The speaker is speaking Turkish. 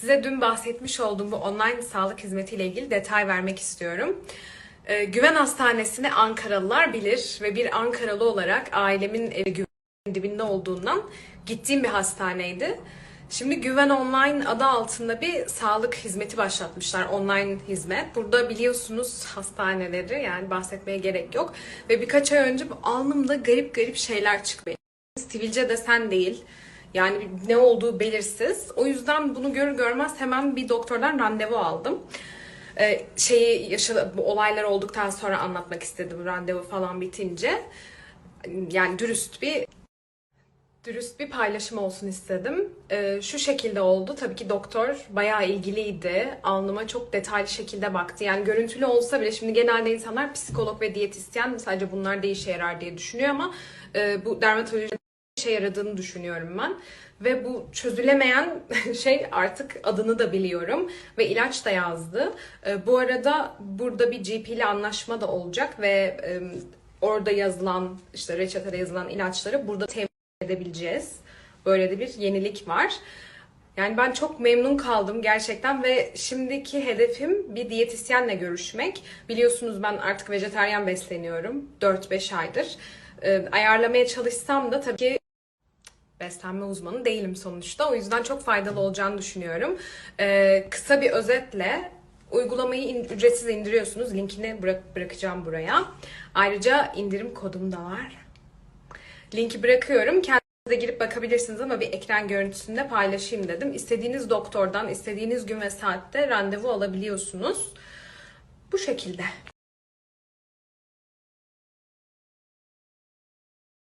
Size dün bahsetmiş olduğum bu online sağlık hizmetiyle ilgili detay vermek istiyorum. Ee, Güven Hastanesi'ni Ankaralılar bilir ve bir Ankaralı olarak ailemin evi güven dibinde olduğundan gittiğim bir hastaneydi. Şimdi Güven Online adı altında bir sağlık hizmeti başlatmışlar. Online hizmet. Burada biliyorsunuz hastaneleri yani bahsetmeye gerek yok. Ve birkaç ay önce alnımda garip garip şeyler çıktı. Sivilce desen değil. Yani ne olduğu belirsiz. O yüzden bunu görür görmez hemen bir doktordan randevu aldım. Ee, şeyi yaşadı, bu olaylar olduktan sonra anlatmak istedim randevu falan bitince. Yani dürüst bir dürüst bir paylaşım olsun istedim. Ee, şu şekilde oldu. Tabii ki doktor bayağı ilgiliydi. Alnıma çok detaylı şekilde baktı. Yani görüntülü olsa bile şimdi genelde insanlar psikolog ve diyetisyen sadece bunlar da işe yarar diye düşünüyor ama e, bu dermatoloji işe yaradığını düşünüyorum ben. Ve bu çözülemeyen şey artık adını da biliyorum ve ilaç da yazdı. Ee, Bu arada burada bir GP ile anlaşma da olacak ve orada yazılan işte reçetede yazılan ilaçları burada temin edebileceğiz. Böyle de bir yenilik var. Yani ben çok memnun kaldım gerçekten ve şimdiki hedefim bir diyetisyenle görüşmek. Biliyorsunuz ben artık vejetaryen besleniyorum 4-5 aydır. Ee, ayarlamaya çalışsam da tabii ki beslenme uzmanı değilim sonuçta. O yüzden çok faydalı olacağını düşünüyorum. Ee, kısa bir özetle uygulamayı in- ücretsiz indiriyorsunuz. Linkini bırak- bırakacağım buraya. Ayrıca indirim kodum da var. Linki bırakıyorum. Kendiniz de girip bakabilirsiniz ama bir ekran görüntüsünde paylaşayım dedim. İstediğiniz doktordan istediğiniz gün ve saatte randevu alabiliyorsunuz. Bu şekilde.